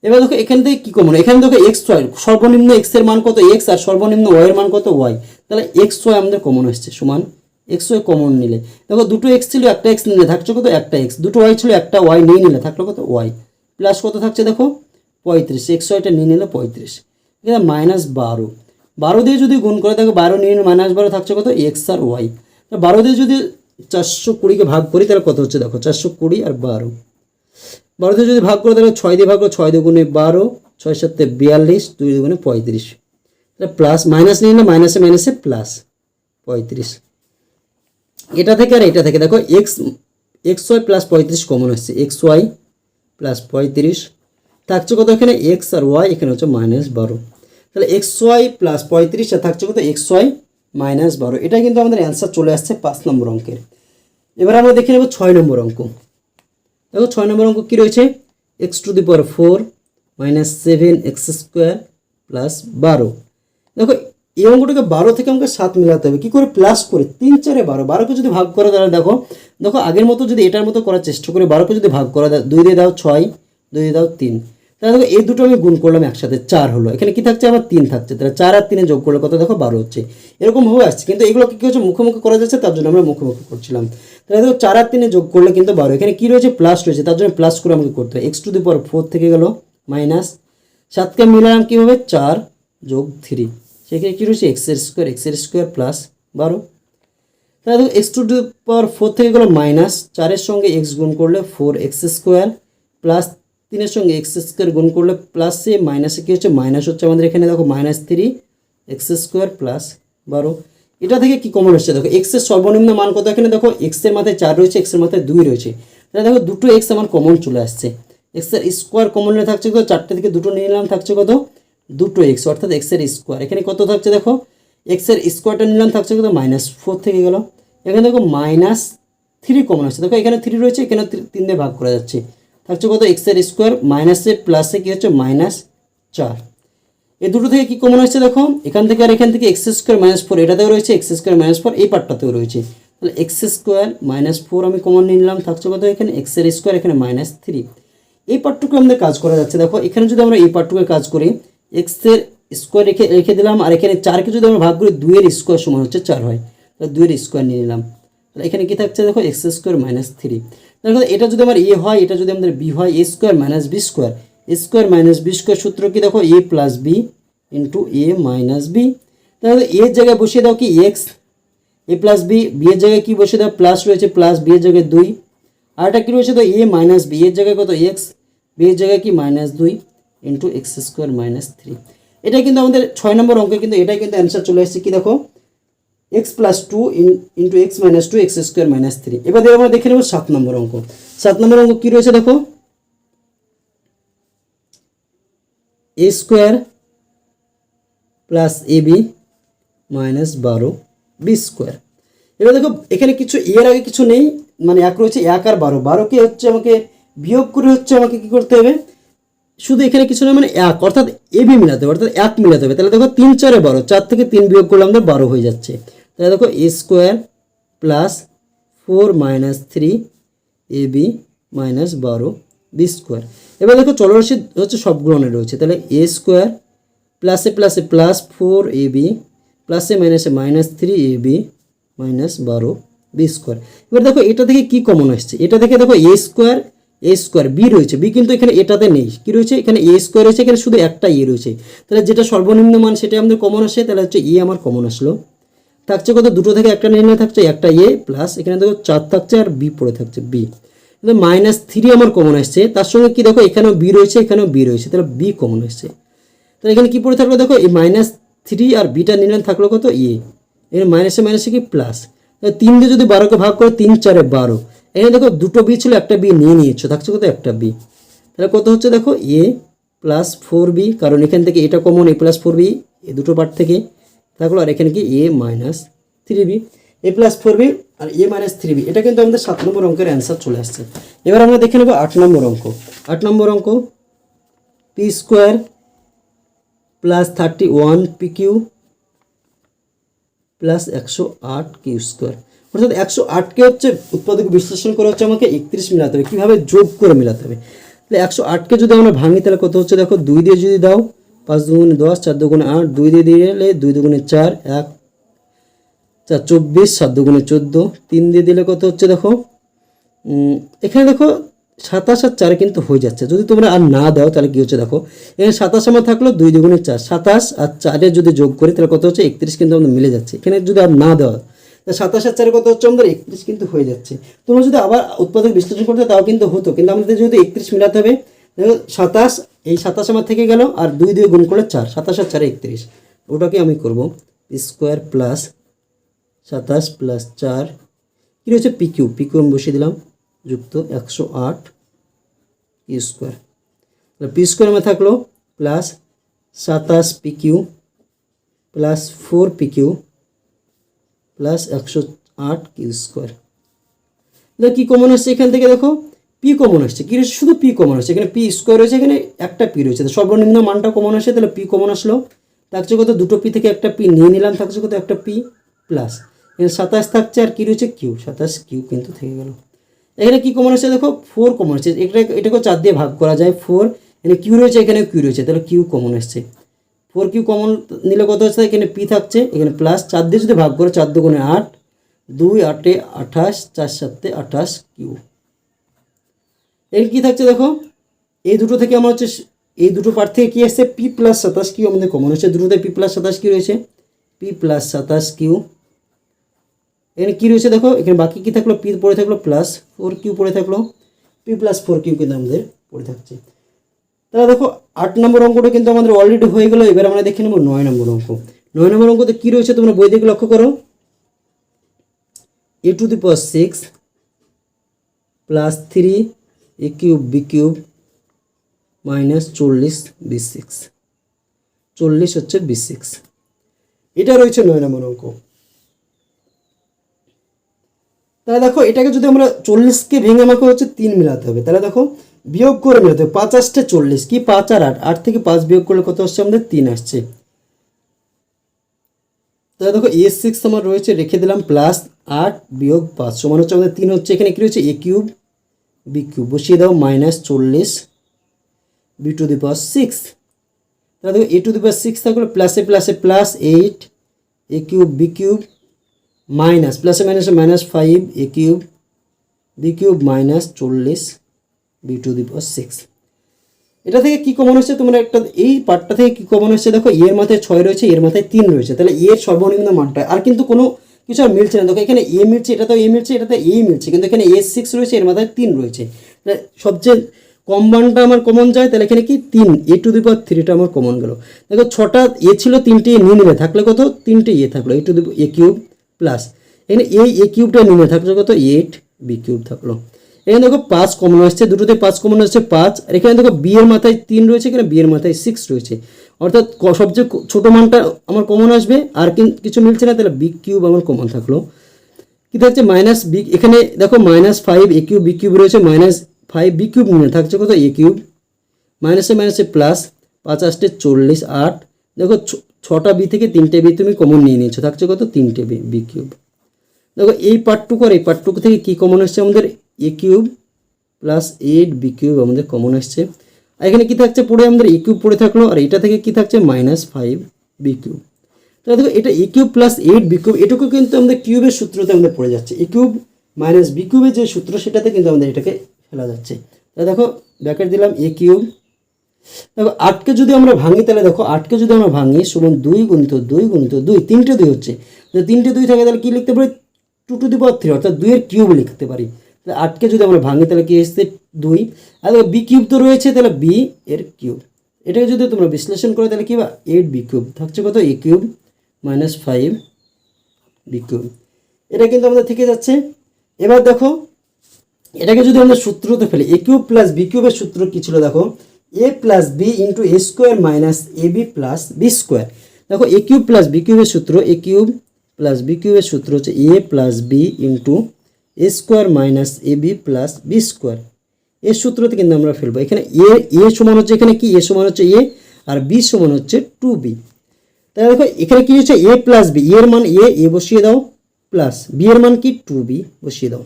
এবার দেখো এখান থেকে কি কমন এখানে দেখো এক্স ওয়াই সর্বনিম্ন এক্সের মান কত? এক্স আর সর্বনিম্ন ওয়াই এর মান কত? ওয়াই তাহলে এক্স ওয়াই আমাদের কমন আসছে সমান এক্স ওয়াই কমন নিলে। দেখো দুটো এক্স ছিল, একটা এক্স নিলে থাকছে কত? একটা এক্স দুটো ওয়াই ছিল, একটা ওয়াই নিয়ে নিলে থাকল কত? ওয়াই প্লাস কত থাকছে দেখো? পঁয়ত্রিশ। এক্স ওয়াইটা নিয়ে নিলে পঁয়ত্রিশ। এখানে মাইনাস বারো। বারো দিয়ে যদি গুণ করে দেখো বারো নিয়ে মাইনাস বারো থাকছে কত? এক্স আর ওয়াই বারো দিয়ে যদি চারশো কুড়িকে ভাগ করি, তাহলে কত হচ্ছে দেখো? চারশো কুড়ি আর বারো। বারো দিয়ে যদি ভাগ করে তাহলে ছয় দিয়ে ভাগ করো ছয় দুগুণে বারো, ছয় সাতে বিয়াল্লিশ, দুই দুগুণে পঁয়ত্রিশ। তাহলে প্লাস মাইনাস নিয়ে না মাইনাসে মাইনাসে প্লাস পঁয়ত্রিশ। এটা থেকে আর এটা থেকে দেখো এক্স এক্স ওয়াই প্লাস পঁয়ত্রিশ কমন হচ্ছে। এক্স ওয়াই প্লাস পঁয়ত্রিশ। থাকছে কত এখানে? এক্স আর ওয়াই এখানে হচ্ছে মাইনাস বারো। তাহলে এক্স ওয়াই প্লাস পঁয়ত্রিশ আর থাকছে কত এক্স ওয়াই মাইনাস বারো। এটা কিন্তু আমাদের অ্যান্সার চলে আসছে পাঁচ নম্বর অঙ্কের। এবার আমরা দেখে নেব ছয় নম্বর অঙ্ক। দেখো ছয় নম্বর অঙ্ক কী রয়েছে? X to the power four minus seven X square plus বারো। দেখো এই অঙ্কটাকে বারো থেকে আমাকে সাত মিলাতে হবে। কী করে? প্লাস করে তিন চারে বারো। বারোকে যদি ভাগ করে তাহলে দেখো দেখো আগের মতো যদি এটার মতো করার চেষ্টা করে, বারোকে যদি ভাগ করা দুই দিয়ে দাও ছয়, দুই দিয়ে দাও তিন। তাহলে দেখো, এই দুটো আমি গুণ করলাম একসাথে, চার হলো। এখানে কি থাকছে? আমার তিন থাকছে। তাহলে চার আর তিনে যোগ করলে কত? দেখো, বারো হচ্ছে। এরকম ভাবে আসছে। কিন্তু এগুলো কি হচ্ছে? মুখোমুখি করা যাচ্ছে, তার জন্য আমরা মুখোমুখি করছিলাম। তাহলে দেখো, চার আর তিনে যোগ করলে কিন্তু বারো। এখানে কী রয়েছে? প্লাস রয়েছে। তার জন্য প্লাস করে আমাকে করতে হয় X to the power four থেকে গেল মাইনাস সাতকে মিলালাম কীভাবে? চার যোগ থ্রি সেখানে কী রয়েছে? এক্সের স্কোয়ার এক্সের স্কোয়ার প্লাস বারো। তাহলে দেখো X to the power four থেকে গেলো মাইনাস চারের সঙ্গে এক্স গুণ করলে ফোর এক্স স্কোয়ার প্লাস তিনের সঙ্গে এক্স স্কোয়ার গুণ করলে প্লাসে মাইনাসে কী হচ্ছে? মাইনাস হচ্ছে আমাদের এখানে, দেখো minus three X square plus বারো। এটা থেকে কি কমন হচ্ছে? দেখো এক্সের সর্বনিম্ন মান কত এখানে? দেখো এক্সের মাথায় চার রয়েছে এক্সের মাথায় দুই রয়েছে। তাহলে দেখো, দুটো এক্স আমার কমন চলে আসছে। এক্সের স্কোয়ার কমন নিয়ে থাকছে কত? চারটে থেকে দুটো নিয়ে নিলাম, থাকছে কত? দুটো এক্স অর্থাৎ এক্সের স্কোয়ার এখানে কত থাকছে? দেখো এক্সের স্কোয়ারটা নিলাম, থাকছে কত? মাইনাস ফোর থেকে গেল। এখানে দেখো মাইনাস থ্রি কমন আসছে দেখো, এখানে থ্রি রয়েছে এখানে তিন দিয়ে ভাগ করা যাচ্ছে। থাকছে কত? এক্সের স্কোয়ার মাইনাসে প্লাসে কী হচ্ছে? মাইনাস চার। এই দুটো থেকে কি কমন হচ্ছে দেখো? এখান থেকে আর এখান থেকে এক্স স্কোয়ার মাইনাস ফোর এটাতেও রয়েছে এক্স স্কোয়ার মাইনাস ফোর এই পার্টটাতেও রয়েছে। তাহলে এক্স স্কোয়ার মাইনাস ফোর আমি কমন নিয়ে নিলাম, থাকছে কত এখানে? এক্সের স্কোয়ার এখানে মাইনাস থ্রি এই পার্টটুকু আমাদের কাজ করা যাচ্ছে। দেখো, এখানে যদি আমরা এই পার্টটুকু কাজ করি এক্সের স্কোয়ার রেখে রেখে দিলাম, আর এখানে চারকে যদি আমরা ভাগ করি, দুইয়ের স্কোয়ার সমান হচ্ছে চার হয়। তাহলে দুইয়ের স্কোয়ার নিয়ে নিলাম। তাহলে এখানে কি থাকছে দেখো এক্স স্কোয়ার মাইনাস থ্রি দেখো এটা যদি আমার এ হয়, এটা যদি আমাদের বি হয় A square minus B square A square minus B square সূত্র কি দেখো A plus B into A minus B তাহলে এর জায়গায় বসিয়ে দাও কি X A plus B B এর জায়গায় কি বসিয়ে দাও প্লাস রয়েছে প্লাস বি এর জায়গায় দুই। আর একটা কী রয়েছে তো এ মাইনাস বি এর জায়গায় কত এক্স বি এর জায়গায় কি মাইনাস দুই into X square minus three এটা কিন্তু আমাদের ছয় নম্বর অঙ্কে কিন্তু এটাই কিন্তু অ্যান্সার চলে এসেছে কি দেখো X plus two into X minus two X square minus three এবার আমরা দেখে নেব সাত নম্বর অঙ্ক। সাত নম্বর অঙ্ক কী রয়েছে দেখো? A square plus A B minus বারো বি স্কোয়ার এবার দেখো, এখানে কিছু, এর আগে কিছু নেই মানে এক রয়েছে এক আর বারো। বারোকে হচ্ছে আমাকে, বিয়োগ করে হচ্ছে আমাকে কি করতে হবে? শুধু এখানে কিছু না মানে এক, অর্থাৎ এ বি মিলাতে হবে, অর্থাৎ এক মিলাতে হবে। তাহলে দেখো, তিন চারে বারো, চার থেকে তিন বিয়োগ করলে আমাদের বারো হয়ে যাচ্ছে। তাহলে দেখো A square plus four minus three A B minus বারো বি স্কোয়ার। এবার দেখো চলরাশি হচ্ছে সব গ্রহণে রয়েছে। তাহলে এ স্কোয়ার প্লাসে প্লাসে প্লাস ফোর এ বি, প্লাসে মাইনাসে minus three A B minus বারো বি স্কোয়ার। এবার দেখো এটা থেকে কি কমন আসছে? এটা থেকে দেখো A square A square, B রয়েছে। বি কিন্তু এখানে এটাতে নেই। কি রয়েছে? এখানে এ স্কোয়ার রয়েছে, এখানে শুধু একটা এ রয়েছে। তাহলে যেটা সর্বনিম্ন মান, সেটা আমাদের কমন আসে, তাহলে হচ্ছে এ আমার কমন আসলো। থাকছে কত? দুটো থেকে একটা নির্ণয় থাকছে, একটা এ প্লাস এখানে দেখো চার থাকছে আর বি পড়ে থাকছে, বি। মাইনাস থ্রি আমার কমন আসছে, তার সঙ্গে কি দেখো, এখানেও বি রয়েছে, এখানেও বি রয়েছে, তাহলে বি কমন আসছে। তাহলে এখানে কি পড়ে থাকল দেখো, এই মাইনাস থ্রি আর বিটা নির্ণয় থাকল কত? এ। এখানে মাইনাসে মাইনাসে কি? প্লাস তাহলে তিন দিয়ে যদি বারোকে ভাগ করে তিন, চারে বারো, এখানে দেখো দুটো বি ছিল, একটা বি নিয়ে নিয়েছো, থাকছে কত? একটা বি। তাহলে কত হচ্ছে দেখো? এ প্লাস ফোর বি কারণ এখান থেকে এটা common A plus four B A দুটো পার্ট থেকে। থাকল আর এখানে কি? A minus three B A plus four B R A minus three B এটা কিন্তু আমাদের সাত নম্বর অঙ্কের অ্যান্সার চলে আসছে। এবার আমরা দেখে নেব আট নম্বর অঙ্ক। আট নম্বর অঙ্ক P square plus thirty one P Q plus একশো আট কিউ স্কোয়ার অর্থাৎ একশো আটকে হচ্ছে উৎপাদক বিশ্লেষণ করে হচ্ছে আমাকে একত্রিশ মিলাতে হবে। কীভাবে যোগ করে মিলাতে হবে? তাহলে একশো আটকে যদি আমরা ভাঙি, তাহলে কত হচ্ছে? দেখো, দুই দিয়ে যদি দাও পাঁচ দুগুণে দশ, চার দুগুণে আট, দুই দিয়ে দিলে দুই দুগুণে চার, এক, চার চব্বিশ, সাত দুগুণে চোদ্দ, তিন দিয়ে দিলে কত হচ্ছে দেখো? এখানে দেখো সাতাশ আর চারে কিন্তু হয়ে যাচ্ছে। যদি তোমরা আর না দাও, তাহলে কি হচ্ছে দেখো? এখানে সাতাশ আমার থাকল দুই দুগুণে চার। সাতাশ আর চারে যদি যোগ করি, তাহলে কত হচ্ছে? একত্রিশ কিন্তু আমাদের মিলে যাচ্ছে। এখানে যদি আর না দেওয়া সাতাশ আর চারে কত হচ্ছে? আমাদের একত্রিশ কিন্তু হয়ে যাচ্ছে। তোমরা যদি আবার উৎপাদক বিশ্লেষণ করতে তাও কিন্তু হতো। কিন্তু আমাদের যদি একত্রিশ মিলাতে হবে দেখো সাতাশ, এই সাতাশ আমার থেকে গেল আর দুই দুই গুণ করলে চার, সাতাশ আর চারে একত্রিশ। ওটাকে আমি করব স্কোয়ার প্লাস সাতাশ প্লাস চার। কী রয়েছে? পিকিউ পিকিউ আমি বসিয়ে দিলাম, যুক্ত একশো আট পি স্কোয়ার তাহলে পি স্কোয়ার আমার থাকল প্লাস সাতাশ PQ plus four PQ plus একশো আট কিউ স্কোয়ার কী কমন আসছে এখান থেকে দেখো? পি কমন আসছে। কী রয়েছে? শুধু পি কমন আসছে। এখানে পি স্কোয়ার রয়েছে, এখানে একটা পি রয়েছে। তো সর্বনিম্ন মানটা কমন আসে তাহলে পি কমন আসলো। থাকছে কত? দুটো পি থেকে একটা পি নিয়ে নিলাম থাকছে কত? একটা পি প্লাস এখানে সাতাশ থাকছে, আর কী রয়েছে? কিউ সাতাশ কিউ কিন্তু থেকে গেল। এখানে কী কমন আসছে? দেখো ফোর কমন আসছে। এটা এটাকে চার দিয়ে ভাগ করা যায় ফোর এখানে কিউ রয়েছে, এখানে কিউ রয়েছে। তাহলে কিউ কমন আসছে। ফোর কিউ কমন নিলে কত হচ্ছে এখানে পি থাকছে, এখানে প্লাস চার দিয়ে যদি ভাগ করে, চার দুগুণে আট, দুই আটে আঠাশ, চার সাতে আঠাশ কিউ এর কী থাকছে দেখো? এই দুটো থেকে আমার হচ্ছে এই দুটো পার্ট থেকে কী আসছে? পি প্লাস সাতাশ কিউ আমাদের কমন হচ্ছে। দুটোতে পি প্লাস সাতাশ কিউ রয়েছে। পি প্লাস সাতাশ কিউ। এখানে কী রয়েছে দেখো? এখানে বাকি কী থাকল? পি পড়ে থাকল প্লাস ফোর কিউ পড়ে থাকল। পি প্লাস ফোর কিউ কিন্তু আমাদের পড়ে থাকছে। তাহলে দেখো, আট নম্বর অঙ্কটা কিন্তু আমাদের অলরেডি হয়ে গেলো। এবার আমরা দেখে নেব নয় নম্বর অঙ্ক। নয় নম্বর অঙ্কতে কী রয়েছে তোমরা বই দেখে লক্ষ্য করো? A to the power six plus three A cube B cube minus চল্লিশ বি সিক্স চল্লিশ হচ্ছে বি সিক্স এটা রয়েছে নয় নম্বর অঙ্ক। তাহলে দেখো, এটাকে যদি আমরা চল্লিশকে ভেঙে আমাকে হচ্ছে তিন মিলাতে হবে, তাহলে দেখো, বিয়োগ করে মিলাতে হবে, পাঁচ আসছে চল্লিশ, কি পাঁচ আর আট? আট থেকে পাঁচ বিয়োগ করলে কত আসছে আমাদের? তিন আসছে। তাহলে দেখো এ সিক্স আমার রয়েছে, রেখে দিলাম প্লাস আট বিয়োগ পাঁচ, সমান হচ্ছে আমাদের তিন হচ্ছে, এখানে কী রয়েছে? এ কিউব বি কিউব, বসিয়ে দাও মাইনাস চল্লিশ B to the power six তাহলে দেখো A to the power six থাকলে প্লাসে প্লাসে plus eight A cube B cube minus প্লাসে মাইনাসে minus five A cube B cube minus চল্লিশ B to the power six এটা থেকে কি কমন হচ্ছে? তোমরা একটা এই পার্টটা থেকে কি কমন হচ্ছে? দেখো এর মাথায় ছয় রয়েছে এর মাথায় তিন রয়েছে। তাহলে এর সর্বনিম্ন মানটা, আর কিন্তু কোনো কিছু আর মিলছে না। দেখো, এখানে এ মিলছে, এটা তো এ মিলছে, এটা তো এ মিলছে, কিন্তু এখানে এ সিক্স রয়েছে, এর মাথায় তিন রয়েছে। সবচেয়ে কম আমার কমন যায়, তাহলে এখানে কি? তিন এ টু দি পাওয়ার থ্রিটা আমার কমন গেল। দেখো, ছটা এ ছিল, তিনটে এ নিলে থাকলে কত? তিনটে এ থাকল A to the A cube plus এখানে এই এ কিউবটা নিয়ে থাকল কত? এইট বি কিউব থাকল। এখানে দেখো, পাঁচ কমন আসছে, দুটোতে পাঁচ কমন আসছে, পাঁচ। আর এখানে দেখো বিয়ের মাথায় তিন রয়েছে, এখানে বিয়ের মাথায় সিক্স রয়েছে। অর্থাৎ সবচেয়ে ছোটো মানটা আমার কমন আসবে, আর কিছু মিলছে না, তাহলে বি কিউব আমার কমন থাকল। কি থাকছে? মাইনাস বি এখানে দেখো minus five A cube B cube রয়েছে মাইনাস ফাইভ বি কিউব থাকছে কত এ কিউব মাইনাসে মাইনাসে প্লাস পাঁচ চল্লিশ, আট। দেখো ছটা বি থেকে তিনটে বি তুমি কমন নিয়ে নিয়েছো, থাকছে কত? তিনটে বি বি কিউব দেখো এই পার্টটুকু আর এই পার্টটুকু থেকে কী কমন আসছে আমাদের? A cube plus eight B cube আমাদের কমন আসছে। এখানে কী থাকছে? পড়ে আমাদের এ কিউব পড়ে থাকল, আর এটা থেকে কী থাকছে? মাইনাস ফাইভ বি কিউব তাহলে দেখো, এটা A cube plus eight B cube এটুকু কিন্তু আমাদের কিউবের সূত্রতে আমাদের পড়ে যাচ্ছে। এ কিউব মাইনাস বি কিউবের যে সূত্র, সেটাতে কিন্তু আমাদের এটাকে ফেলা যাচ্ছে। তাহলে দেখো ব্যাকেট দিলাম এ কিউব দেখো, আটকে যদি আমরা ভাঙি, তাহলে দেখো, আটকে যদি আমরা ভাঙি, সমান দুই গুণিত দুই গুণিত দুই, তিনটে দুই হচ্ছে। তিনটে দুই থাকে, তাহলে কী লিখতে পারি? Two to the power three অর্থাৎ দুইয়ের কিউব লিখতে পারি। আটকে যদি আমরা ভাঙি, তাহলে কি এসছে? দুই। আর বি কিউব তো রয়েছে, তাহলে বি এর কিউব এটাকে যদি তোমরা বিশ্লেষণ করো, তাহলে কি বা? এইট বি কিউব থাকছে কত? A cube minus five B cube এটা কিন্তু আমাদের থেকে যাচ্ছে। এবার দেখো, এটাকে যদি আমরা সূত্রতে ফেলি এ কিউব প্লাস বি কিউবের সূত্র কী ছিল? দেখো A plus B into A square minus A B plus B square দেখো এ কিউব প্লাস বি কিউবের সূত্র এ কিউব প্লাস বি কিউবের সূত্র হচ্ছে A plus B into A square minus A B plus B square এর সূত্রতে কিন্তু আমরা ফেলব। এখানে এ এ সমান হচ্ছে এখানে কি? এ সমান হচ্ছে এ আর বি সমান হচ্ছে টু বি তাহলে দেখো, এখানে কি হচ্ছে? এ প্লাস বি এর মান এ এ বসিয়ে দাও প্লাস বি এর মান কি? টু বি বসিয়ে দাও।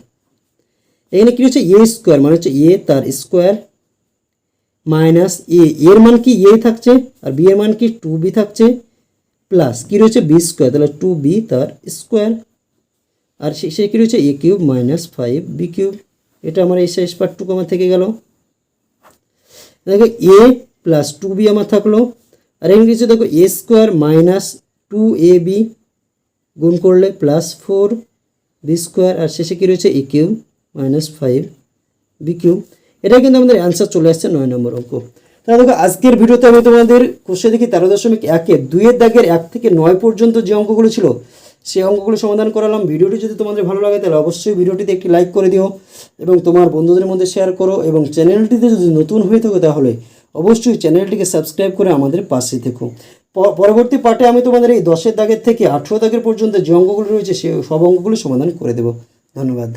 এখানে কি হচ্ছে? এ স্কোয়ার মানে হচ্ছে এ তার স্কোয়ার মাইনাস এ এর মান কি? এ থাকছে আর বি এর মান কি? টু বি থাকছে প্লাস কি রয়েছে? বি স্কোয়ার তাহলে টু বি তার স্কোয়ার আর শেষে কি রয়েছে? A cube minus five, B cube. এটা আমার এই শেষ পার্টটুকু আমার থেকে গেল। দেখো, এ প্লাস টু বি আমার থাকল। আর এখানে কিছু দেখো, A square minus two A B গুণ করলে প্লাস ফোর বি স্কোয়ার আর শেষে কী রয়েছে? A cube minus five B cube. এটা কিন্তু আমাদের অ্যান্সার চলে আসছে নয় নম্বর অঙ্ক। তাহলে দেখো, আজকের ভিডিওতে আমি তোমাদের কোষে দেখি তেরো দশমিক একে, দুইয়ের দাগের এক থেকে নয় পর্যন্ত যে অঙ্কগুলো ছিল সেই অঙ্কগুলো সমাধান করালাম। ভিডিওটি যদি তোমাদের ভালো লাগে, তাহলে অবশ্যই ভিডিওটিতে একটি লাইক করে দিও এবং তোমার বন্ধুদের মধ্যে শেয়ার করো এবং চ্যানেলটিতে যদি নতুন হয়ে থাকো, তাহলে অবশ্যই চ্যানেলটিকে সাবস্ক্রাইব করে আমাদের পাশে থেকো। পরবর্তী পার্টে আমি তোমাদের এই দশের দাগের থেকে আঠেরো দাগের পর্যন্ত যে অঙ্কগুলো রয়েছে, সে সব অঙ্কগুলো সমাধান করে দেবো। ধন্যবাদ।